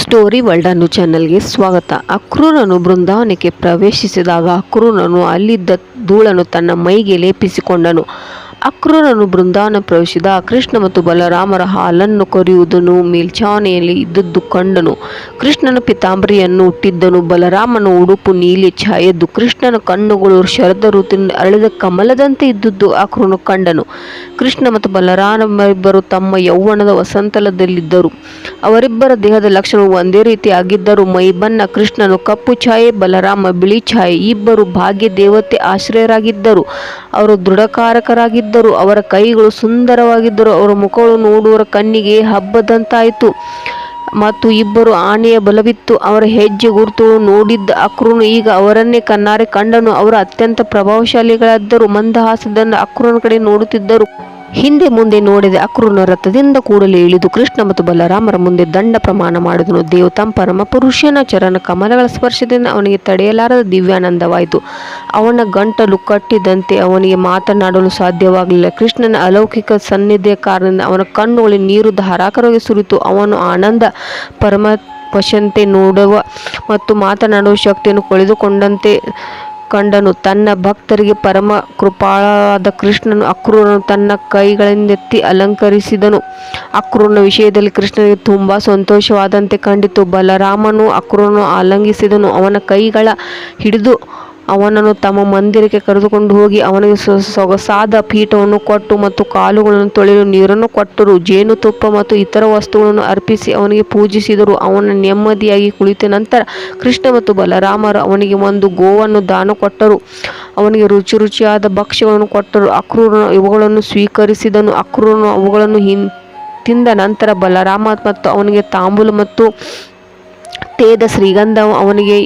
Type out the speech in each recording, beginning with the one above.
Story world ಅನ್ನು ಚಾನಲ್ಗೆ ಸ್ವಾಗತ. ಅಕ್ರೂರನು ಬೃಂದಾವನಕ್ಕೆ ಪ್ರವೇಶಿಸಿದಾಗ ಅಕ್ರೂರನು ಅಲ್ಲಿದ್ದ ಧೂಳನ್ನು ತನ್ನ ಮೈಗೆ ಲೇಪಿಸಿಕೊಂಡನು. ಅಕ್ರೂರನು ಬೃಂದಾವನ ಪ್ರವೇಶಿದ ಕೃಷ್ಣ ಮತ್ತು ಬಲರಾಮರ ಹಾಲನ್ನು ಕೊರೆಯುವುದನ್ನು ಮೇಲ್ಛಾವಣಿಯಲ್ಲಿ ಇದ್ದದ್ದು ಕಂಡನು. ಕೃಷ್ಣನ ಪಿತಾಂಬರಿಯನ್ನು ಹುಟ್ಟಿದ್ದನು, ಬಲರಾಮನ ಉಡುಪು ನೀಲಿ ಛಾಯೆದ್ದು, ಕೃಷ್ಣನ ಕಣ್ಣುಗಳು ಶರದ ಋತುವಿನ ಅರಳಿದ ಕಮಲದಂತೆ ಇದ್ದದ್ದು ಅಕ್ರೂರನು ಕಂಡನು. ಕೃಷ್ಣ ಮತ್ತು ಬಲರಾಮರಿಬ್ಬರು ತಮ್ಮ ಯೌವನದ ವಸಂತಲದಲ್ಲಿದ್ದರು. ಅವರಿಬ್ಬರ ದೇಹದ ಲಕ್ಷಣವು ಒಂದೇ ರೀತಿ ಆಗಿದ್ದರು ಮೈ ಮೈಬಣ್ಣ ಕೃಷ್ಣನು ಕಪ್ಪು ಛಾಯೆ, ಬಲರಾಮ ಬಿಳಿ ಛಾಯೆ, ಇಬ್ಬರು ಭಾಗ್ಯ ದೇವತೆ ಆಶ್ರಯರಾಗಿದ್ದರು. ಅವರು ದೃಢಕಾರಕರಾಗಿದ್ದರು. ಅವರ ಕೈಗಳು ಸುಂದರವಾಗಿದ್ದರು ಅವರ ಮುಖಗಳು ನೋಡುವರ ಕಣ್ಣಿಗೆ ಹಬ್ಬದಂತಾಯಿತು. ಮತ್ತು ಇಬ್ಬರು ಆನೆಯ ಬಲವಿತ್ತು. ಅವರ ಹೆಜ್ಜೆ ಗುರುತುಗಳು ನೋಡಿದ್ದ ಅಕ್ರೂನು ಈಗ ಅವರನ್ನೇ ಕಣ್ಣಾರೆ ಕಂಡನು. ಅವರು ಅತ್ಯಂತ ಪ್ರಭಾವಶಾಲಿಗಳಾದ್ದರು ಮಂದಹಾಸದನ್ನು ಅಕ್ರೂನ ಕಡೆ ನೋಡುತ್ತಿದ್ದರು. ಹಿಂದೆ ಮುಂದೆ ನೋಡಿದ ಅಕ್ರೂರನ ರಥದಿಂದ ಕೂಡಲೇ ಇಳಿದು ಕೃಷ್ಣ ಮತ್ತು ಬಲರಾಮರ ಮುಂದೆ ದಂಡ ಪ್ರಮಾಣ ಮಾಡಿದನು. ದೇವತಂ ಪರಮ ಪುರುಷನ ಚರಣ ಕಮಲಗಳ ಸ್ಪರ್ಶದಿಂದ ಅವನಿಗೆ ತಡೆಯಲಾರದ ದಿವ್ಯಾನಂದವಾಯಿತು. ಅವನ ಗಂಟಲು ಕಟ್ಟಿದಂತೆ ಅವನಿಗೆ ಮಾತನಾಡಲು ಸಾಧ್ಯವಾಗಲಿಲ್ಲ. ಕೃಷ್ಣನ ಅಲೌಕಿಕ ಸನ್ನಿಧಿಯ ಕಾರಣದಿಂದ ಅವನ ಕಣ್ಣುಗಳಲ್ಲಿ ನೀರು ಧಾರಾಕರವಾಗಿ ಸುರಿತು. ಅವನು ಆನಂದ, ಪರಮ ವಶಂತೆ ನೋಡುವ ಮತ್ತು ಮಾತನಾಡುವ ಶಕ್ತಿಯನ್ನು ಕಳೆದುಕೊಂಡಂತೆ ಕಂಡನು. ತನ್ನ ಭಕ್ತರಿಗೆ ಪರಮ ಕೃಪಾಳಾದ ಕೃಷ್ಣನು ಅಕ್ರೂರನು ತನ್ನ ಕೈಗಳಿಂದೆತ್ತಿ ಅಲಂಕರಿಸಿದನು. ಅಕ್ರೂರನ ವಿಷಯದಲ್ಲಿ ಕೃಷ್ಣನಿಗೆ ತುಂಬ ಸಂತೋಷವಾದಂತೆ ಕಂಡಿತು. ಬಲರಾಮನು ಅಕ್ರೂರನು ಆಲಂಗಿಸಿದನು. ಅವನ ಕೈಗಳ ಹಿಡಿದು ಅವನನ್ನು ತಮ್ಮ ಮಂದಿರಕ್ಕೆ ಕರೆದುಕೊಂಡು ಹೋಗಿ ಅವನಿಗೆ ಸೊಗಸಾದ ಪೀಠವನ್ನು ಕೊಟ್ಟು ಮತ್ತು ಕಾಲುಗಳನ್ನು ತೊಳೆಯಲು ನೀರನ್ನು ಕೊಟ್ಟರು. ಜೇನುತುಪ್ಪ ಮತ್ತು ಇತರ ವಸ್ತುಗಳನ್ನು ಅರ್ಪಿಸಿ ಅವನಿಗೆ ಪೂಜಿಸಿದರು. ಅವನ ನೆಮ್ಮದಿಯಾಗಿ ಕುಳಿತ ನಂತರ ಕೃಷ್ಣ ಮತ್ತು ಬಲರಾಮರು ಅವನಿಗೆ ಒಂದು ಗೋವನ್ನು ದಾನ ಕೊಟ್ಟರು. ಅವನಿಗೆ ರುಚಿ ರುಚಿಯಾದ ಭಕ್ಷ್ಯವನ್ನು ಕೊಟ್ಟರು. ಅಕ್ರೂರನು ಇವುಗಳನ್ನು ಸ್ವೀಕರಿಸಿದನು. ಅಕ್ರೂರನು ಅವುಗಳನ್ನು ಹಿಂದ ತಿಂದ ನಂತರ ಬಲರಾಮ ಮತ್ತು ಅವನಿಗೆ ತಾಂಬೂಲ ಮತ್ತು ತೇದ ಶ್ರೀಗಂಧ ಅವನಿಗೆ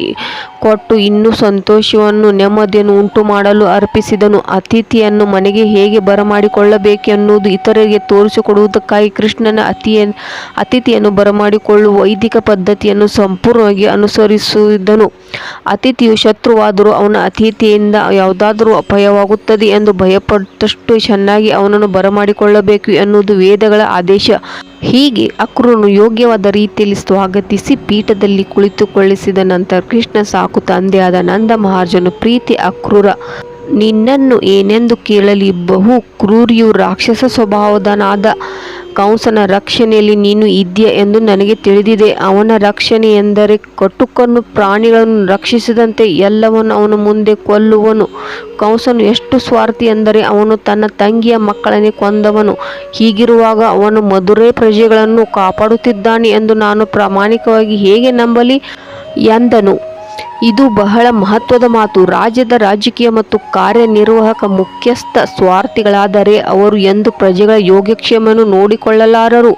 ಕೊಟ್ಟು ಇನ್ನೂ ಸಂತೋಷವನ್ನು, ನೆಮ್ಮದಿಯನ್ನು ಉಂಟು ಮಾಡಲು ಅರ್ಪಿಸಿದನು. ಅತಿಥಿಯನ್ನು ಮನೆಗೆ ಹೇಗೆ ಬರಮಾಡಿಕೊಳ್ಳಬೇಕೆನ್ನುವುದು ಇತರರಿಗೆ ತೋರಿಸಿಕೊಡುವುದಕ್ಕಾಗಿ ಕೃಷ್ಣನ ಅತಿಯ, ಅತಿಥಿಯನ್ನು ಬರಮಾಡಿಕೊಳ್ಳುವ ವೈದಿಕ ಪದ್ಧತಿಯನ್ನು ಸಂಪೂರ್ಣವಾಗಿ ಅನುಸರಿಸಿದನು ಅತಿಥಿಯು ಶತ್ರುವಾದರೂ ಅವನ ಅತಿಥಿಯಿಂದ ಯಾವುದಾದರೂ ಅಪಾಯವಾಗುತ್ತದೆ ಎಂದು ಭಯಪಟ್ಟಷ್ಟು ಚೆನ್ನಾಗಿ ಅವನನ್ನು ಬರಮಾಡಿಕೊಳ್ಳಬೇಕು ಎನ್ನುವುದು ವೇದಗಳ ಆದೇಶ. ಹೀಗೆ ಅಕ್ರೂರನು ಯೋಗ್ಯವಾದ ರೀತಿಯಲ್ಲಿ ಸ್ವಾಗತಿಸಿ ಪೀಠದಲ್ಲಿ ಕುಳಿತುಕೊಳ್ಳಿಸಿದ ನಂತರ ಕೃಷ್ಣ ಸಾಕು ತಂದೆಯಾದ ನಂದ ಮಹಾರ್ಜನು, ಪ್ರೀತಿ ಅಕ್ರೂರ. ನಿನ್ನನ್ನು ಏನೆಂದು ಕೇಳಲಿ. ಬಹು ಕ್ರೂರಿಯು ರಾಕ್ಷಸ ಸ್ವಭಾವದನಾದ ಕಂಸನ ರಕ್ಷಣೆಯಲ್ಲಿ ನೀನು ಇದ್ದೀಯ ಎಂದು ನನಗೆ ತಿಳಿದಿದೆ. ಅವನ ರಕ್ಷಣೆ ಎಂದರೆ ಕಟುಕನ್ನು ಪ್ರಾಣಿಗಳನ್ನು ರಕ್ಷಿಸಿದಂತೆ ಎಲ್ಲವನ್ನು ಅವನ ಮುಂದೆ ಕೊಲ್ಲುವನು. ಕಂಸನು ಎಷ್ಟು ಸ್ವಾರ್ಥಿ ಎಂದರೆ ಅವನು ತನ್ನ ತಂಗಿಯ ಮಕ್ಕಳನ್ನೇ ಕೊಂದವನು. ಹೀಗಿರುವಾಗ ಅವನು ಮಧುರೆ ಪ್ರಜೆಗಳನ್ನು ಕಾಪಾಡುತ್ತಿದ್ದಾನೆ ಎಂದು ನಾನು ಪ್ರಾಮಾಣಿಕವಾಗಿ ಹೇಗೆ ನಂಬಲಿ? ಎಂದನು. ಇದು ಬಹಳ ಮಹತ್ವದ ಮಾತು. ರಾಜ್ಯದ ರಾಜಕೀಯ ಮತ್ತು ಕಾರ್ಯನಿರ್ವಾಹಕ ಮುಖ್ಯಸ್ಥ ಸ್ವಾರ್ಥಿಗಳಾದರೆ ಅವರು ಎಂದು ಪ್ರಜೆಗಳ ಯೋಗಕ್ಷೇಮವನ್ನು ನೋಡಿಕೊಳ್ಳಲಾರರು.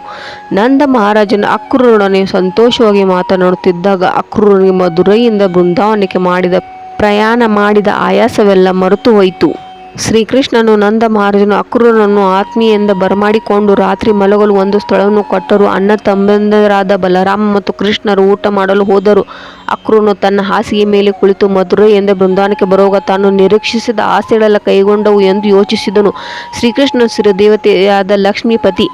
ನಂದ ಮಹಾರಾಜನ ಅಕ್ರೂರೊಡನೆ ಸಂತೋಷವಾಗಿ ಮಾತನಾಡುತ್ತಿದ್ದಾಗ ಅಕ್ರೂರನಿಗೆ ಮಧುರೈಯಿಂದ ಬೃಂದಾವನಕ್ಕೆ ಮಾಡಿದ ಪ್ರಯಾಣ ಮಾಡಿದ ಆಯಾಸವೆಲ್ಲ ಮರೆತು ಹೋಯಿತು ಶ್ರೀಕೃಷ್ಣನು ನಂದ ಮಹಾರಾಜನು ಅಕ್ರೂರನನ್ನು ಆತ್ಮೀಯಿಂದ ಬರಮಾಡಿಕೊಂಡು ರಾತ್ರಿ ಮಲಗಲು ಒಂದು ಸ್ಥಳವನ್ನು ಕೊಟ್ಟರು. ಅಣ್ಣ ತಮ್ಮಂದರಾದ ಬಲರಾಮ ಮತ್ತು ಕೃಷ್ಣರು ಊಟ ಮಾಡಲು ಹೋದರು. ಅಕ್ರೂರನು ತನ್ನ ಹಾಸಿಗೆ ಮೇಲೆ ಕುಳಿತು ಮಧುರೆಯಿಂದ ಬೃಂದಾವನಕ್ಕೆ ಬರುವಾಗ ತಾನು ನಿರೀಕ್ಷಿಸಿದ ಆಸೆಗಳೆಲ್ಲ ಕೈಗೊಂಡವು ಎಂದು ಯೋಚಿಸಿದನು. ಶ್ರೀಕೃಷ್ಣ ದೇವತೆಯಾದ ಲಕ್ಷ್ಮೀಪತಿ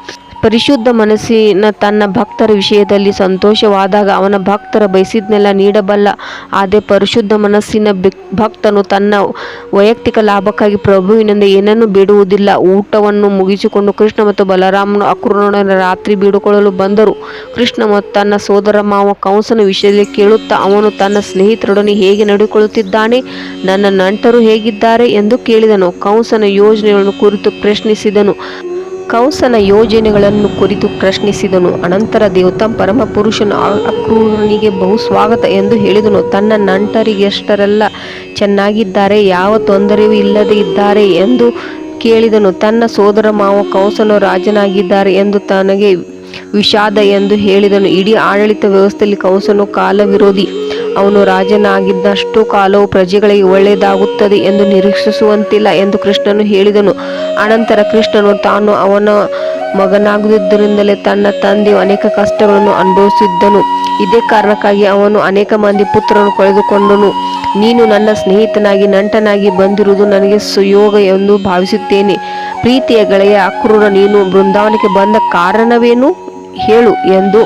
ಪರಿಶುದ್ಧ ಮನಸ್ಸಿನ ತನ್ನ ಭಕ್ತರ ವಿಷಯದಲ್ಲಿ ಸಂತೋಷವಾದಾಗ ಅವನ ಭಕ್ತರ ಬಯಸಿದ್ನೆಲ್ಲ ನೀಡಬಲ್ಲ. ಆದರೆ ಪರಿಶುದ್ಧ ಮನಸ್ಸಿನ ಭಕ್ತನು ತನ್ನ ವೈಯಕ್ತಿಕ ಲಾಭಕ್ಕಾಗಿ ಪ್ರಭುವಿನಿಂದ ಏನನ್ನೂ ಬಿಡುವುದಿಲ್ಲ. ಊಟವನ್ನು ಮುಗಿಸಿಕೊಂಡು ಕೃಷ್ಣ ಮತ್ತು ಬಲರಾಮನು ಅಕ್ರೂರನ ರಾತ್ರಿ ಬೀಡುಕೊಳ್ಳಲು ಬಂದರು. ಕೃಷ್ಣ ಮತ್ತು ತನ್ನ ಸೋದರ ಮಾವ ಕಂಸನ ವಿಷಯದಲ್ಲಿ ಕೇಳುತ್ತಾ, ಅವನು ತನ್ನ ಸ್ನೇಹಿತರೊಡನೆ ಹೇಗೆ ನಡೆಕೊಳ್ಳುತ್ತಿದ್ದಾನೆ ನನ್ನ ನಂಟರು ಹೇಗಿದ್ದಾರೆ ಎಂದು ಕೇಳಿದನು. ಕಂಸನ ಯೋಜನೆಗಳನ್ನು ಕುರಿತು ಪ್ರಶ್ನಿಸಿದನು. ಕಂಸನ ಯೋಜನೆಗಳನ್ನು ಕುರಿತು ಪ್ರಶ್ನಿಸಿದನು. ಅನಂತರ ದೇವತ ಪರಮ ಪುರುಷನ ಅಕ್ರೂರನಿಗೆ ಬಹು ಸ್ವಾಗತ ಎಂದು ಹೇಳಿದನು. ತನ್ನ ನಂಟರಿಗೆಷ್ಟರೆಲ್ಲ ಚೆನ್ನಾಗಿದ್ದಾರೆ, ಯಾವ ತೊಂದರೆಯೂ ಇಲ್ಲದೆ ಇದ್ದಾರೆ ಎಂದು ಕೇಳಿದನು. ತನ್ನ ಸೋದರ ಮಾವ ಕಂಸನು ರಾಜನಾಗಿದ್ದಾರೆ ಎಂದು ತನಗೆ ವಿಷಾದ ಎಂದು ಹೇಳಿದನು. ಇಡೀ ಆಡಳಿತ ವ್ಯವಸ್ಥೆಯಲ್ಲಿ ಕಂಸನು ಕಾಲ ವಿರೋಧಿ ಅವನು ರಾಜನಾಗಿದ್ದಷ್ಟು ಕಾಲವು ಪ್ರಜೆಗಳಿಗೆ ಒಳ್ಳೆಯದಾಗುತ್ತದೆ ಎಂದು ನಿರೀಕ್ಷಿಸುವಂತಿಲ್ಲ ಎಂದು ಕೃಷ್ಣನು ಹೇಳಿದನು. ಅನಂತರ ಕೃಷ್ಣನು ತಾನು ಅವನ ಮಗನಾಗುವುದರಿಂದಲೇ ತನ್ನ ತಂದೆಯು ಅನೇಕ ಕಷ್ಟಗಳನ್ನು ಅನುಭವಿಸಿದ್ದನು. ಇದೇ ಕಾರಣಕ್ಕಾಗಿ ಅವನು ಅನೇಕ ಮಂದಿ ಪುತ್ರರನ್ನು ಕಳೆದುಕೊಂಡನು. ನೀನು ನನ್ನ ಸ್ನೇಹಿತನಾಗಿ, ನಂಟನಾಗಿ ಬಂದಿರುವುದು ನನಗೆ ಸುಯೋಗ ಎಂದು ಭಾವಿಸುತ್ತೇನೆ. ಪ್ರೀತಿಯ ಗೆಳೆಯ ಅಕ್ರೂರ, ನೀನು ಬೃಂದಾವನಕ್ಕೆ ಬಂದ ಕಾರಣವೇನು? ಹೇಳು ಎಂದು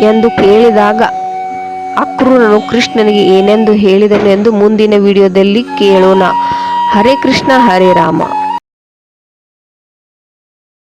ಎಂದು ಕೇಳಿದಾಗ ಅಕ್ರೂರನು ಕೃಷ್ಣನಿಗೆ ಏನೆಂದು ಹೇಳಿದನು ಎಂದು ಮುಂದಿನ ವಿಡಿಯೋದಲ್ಲಿ ಕೇಳೋಣ. ಹರೇ ಕೃಷ್ಣ ಹರೇ ರಾಮ.